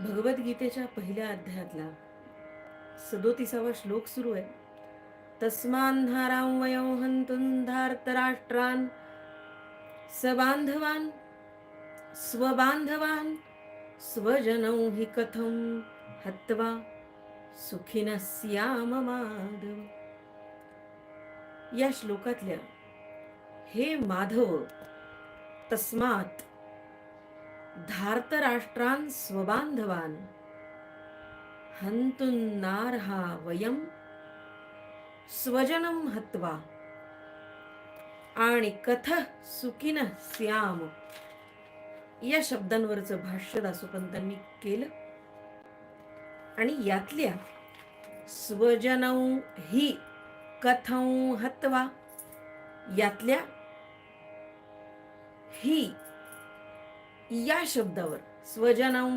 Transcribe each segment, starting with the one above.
भगवद्गीतेच्या पहिल्या अध्यायातला सदोतीसावा श्लोक सुरू आहे. तस्मान्धारां वयो हन्तुं धार्तराष्ट्रान् सबांधवान स्वबांधवान स्वजनौ हि कथं हत्वा सुखिनः स्याम माधव। या श्लोकातल्या हे माधव तस्मात धार्तराष्ट्रान् स्वबांधवान् हन्तुन्नार्हा वयं स्वजनं हत्वा। आणि कथ सुखिन स्याम? या शब्दांवरचं भाष्य दासोपंतांनी केलं. आणि यातल्या स्वजनौ ही कथं हत्वा यातल्या ही या शब्दावर. स्वजनौ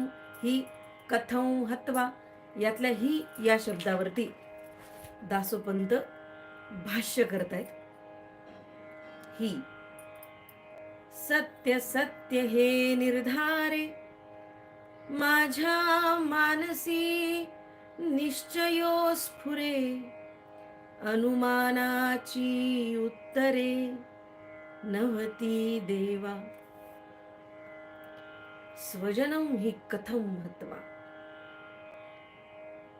ही कथं हत्वा यातल्या ही या शब्दावरती दासोपंत भाष्य करतायत. ही. सत्य सत्य हे निर्धारे. माझ्या मानसी निश्चयो स्फुरे. अनुमानाची उत्तरे. नवती देवा. स्वजनम ही कथम महत्वा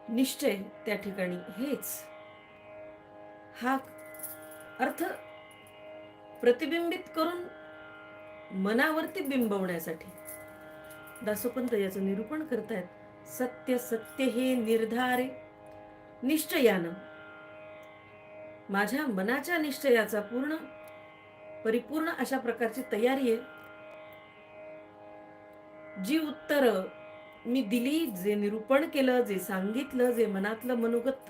निश्चय त्या ठिकाणी हेच. हा अर्थ प्रतिबिंबित करून मनावरती बिंबवण्यासाठी. दासोपंत याचं निरूपण करतायत सत्य सत्य हे निर्धारे निश्चयानं. माझ्या मनाच्या निश्चयाचा पूर्ण परिपूर्ण अशा प्रकारची तयारी आहे. जी उत्तरं मी दिली जे निरूपण केलं जे सांगितलं जे मनातलं मनोगत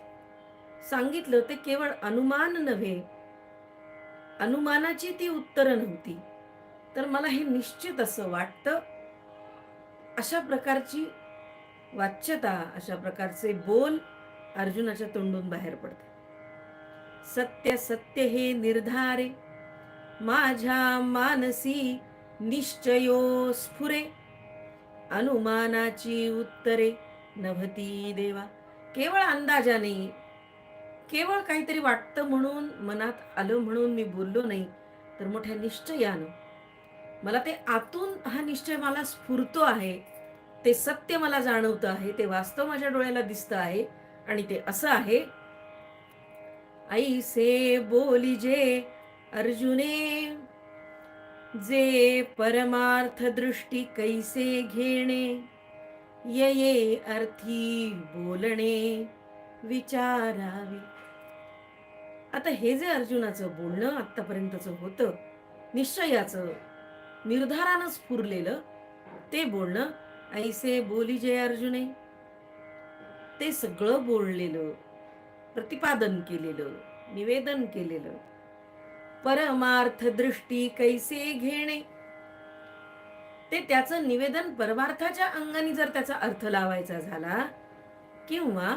सांगितलं ते केवळ अनुमान नव्हे. अनुमानाची ती उत्तरं नव्हती. तर मला हे निश्चित असं वाटतं. अशा प्रकारची वाच्यता अशा प्रकारचे बोल अर्जुनाच्या तोंडून बाहेर पडते सत्य सत्य हे निर्धारे. माझ्या मानसी निश्चयो स्फुरे. अनुमानाची उत्तरे नभती देवा. केवळ अंदाजाने केवळ काहीतरी वाटतं म्हणून मनात आलं म्हणून मी बोललो नाही तर मोठ्या निश्चयानं. मला ते आतून हा निश्चय मला स्फुरतो आहे ते सत्य मला जाणवतं आहे ते वास्तव माझ्या डोळ्याला दिसतं आहे आणि ते असं आहे ऐसे बोली जे अर्जुने जे परमार्थ दृष्टी कैसे घेणे? ये अर्थी बोलणे विचारावे. आता हे जे अर्जुनाचं बोलणं आतापर्यंतचं होतं निश्चयाचं निर्धारानं स्फुरलेलं ते बोलणं ऐसे बोली जे अर्जुने. ते सगळं बोललेलं प्रतिपादन केलेलं निवेदन केलेलं परमार्थ दृष्टी कैसे घेणे? ते त्याचं निवेदन परमार्थाच्या अंगाने जर त्याचा अर्थ लावायचा झाला किंवा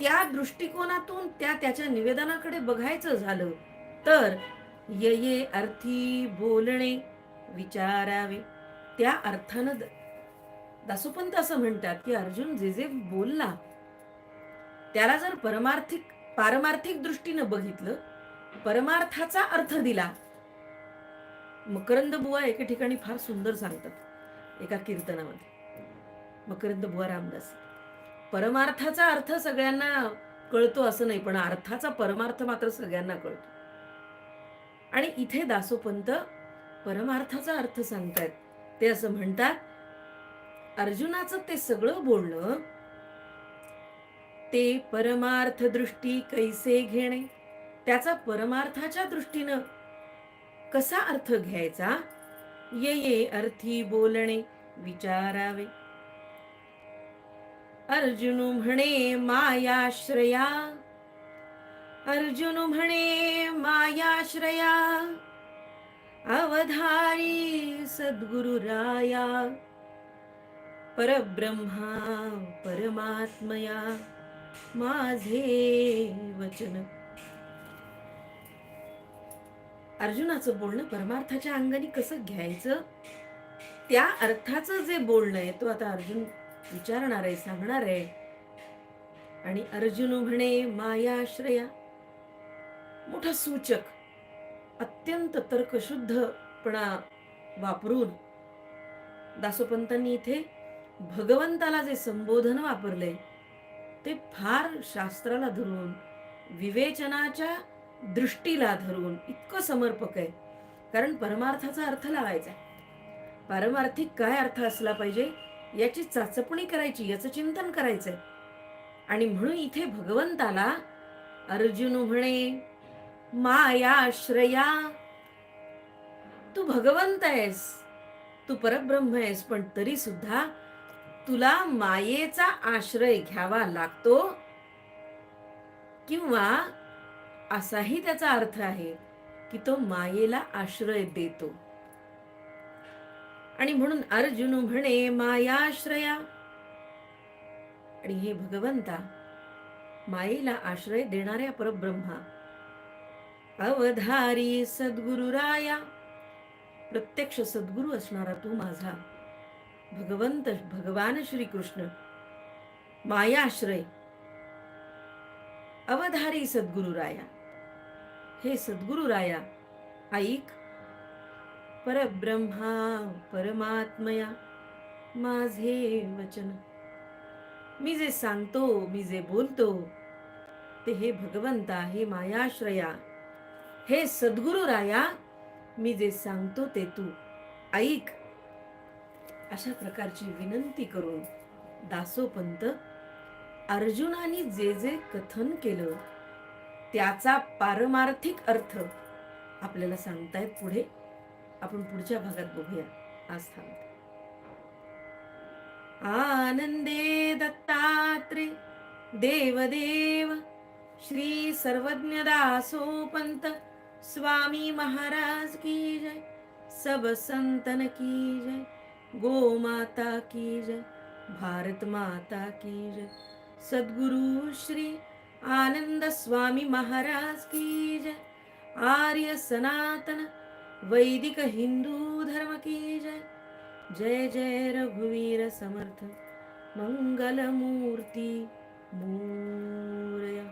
त्या दृष्टिकोनातून त्या त्याच्या निवेदनाकडे बघायचं झालं तर ये ये अर्थी बोलणे विचारावे. त्या अर्थानं दासोपंत असं म्हणतात की अर्जुन जे जे बोलला त्याला जर परमार्थिक पारमार्थिक दृष्टीनं बघितलं परमार्थाचा अर्थ दिला. मकरंद बुवा एके ठिकाणी फार सुंदर सांगतात एका कीर्तनामध्ये. मकरंद बुवा रामदास परमार्थाचा अर्थ सगळ्यांना कळतो असं नाही पण अर्थाचा परमार्थ मात्र सगळ्यांना कळतो. आणि इथे दासोपंत परमार्थाचा अर्थ सांगतायत. ते असं म्हणतात अर्जुनाचं ते सगळं बोलणं ते परमार्थ दृष्टी कैसे घेणे? त्याचा परमार्थाच्या दृष्टीनं कसा अर्थ घ्यायचा? ये ये अर्थी बोलणे विचारावे. अर्जुन म्हणे मायाश्रया. अर्जुन म्हणे मायाश्रया. अवधारी सद्गुरु राया परब्रह्मा परमात्मया. माझे वचन अर्जुनाचं बोलणं परमार्थाच्या अंगाने कसं घ्यायचं? त्या अर्थाचं जे बोलणं आहे तो आता अर्जुन विचारणार आहे सांगणार आहे. आणि अर्जुन म्हणे मायाश्रया मोठा सूचक अत्यंत तर्कशुद्धपणा वापरून दासोपंतांनी इथे भगवंताला जे संबोधन वापरले ते फार शास्त्राला धरून विवेचनाच्या दृष्टीला धरून इतकं समर्पक आहे. कारण परमार्थाचा अर्थ लावायचा पारमार्थिक काय अर्थ असला पाहिजे याची चाचपणी करायची याचं चिंतन करायचंय. आणि म्हणून इथे भगवंताला अर्जुन म्हणे माया मायाश्रया तू भगवंत आहेस. तू परब्रह्म आहेस पण तरी सुद्धा तुला मायेचा आश्रय घ्यावा लागतो किंवा असाही त्याचा अर्थ आहे की तो मायेला आश्रय देतो. आणि म्हणून अर्जुन म्हणे मायाश्रया. आणि हे भगवंता मायेला आश्रय देणाऱ्या परब्रह्मा. अवधारी सद्गुरुराया. प्रत्यक्ष सद्गुरु असणारा तू माझा. भगवंत भगवान श्रीकृष्ण. मायाश्रय. अवधारी सद्गुरु राया हे सद्गुरु राया ऐक. परब्रह्मा परमात्मया माझे वचन. मी जे सांगतो मी जे बोलतो ते हे भगवंता हे मायाश्रया. हे सद्गुरु राया मी जे सांगतो ते तू ऐक. अशा प्रकारची विनंती करून दासोपंत अर्जुनाने जे जे कथन केलं त्याचा पारमार्थिक अर्थ आपल्याला सांगतायत पुढे. आपण पुढच्या भागात बघूया. आज थांबते. आनंदे दत्तात्रे देवदेव श्री सर्वज्ञ दासोपंत स्वामी महाराज की जय. सब संतन की जय. गो माता की जय. भारत माता की जय. सद्गुरु श्री आनंद स्वामी महाराज की जय। आर्य सनातन वैदिक हिंदू धर्म की जय। जय जय रघुवीर समर्थ मंगल मूर्या।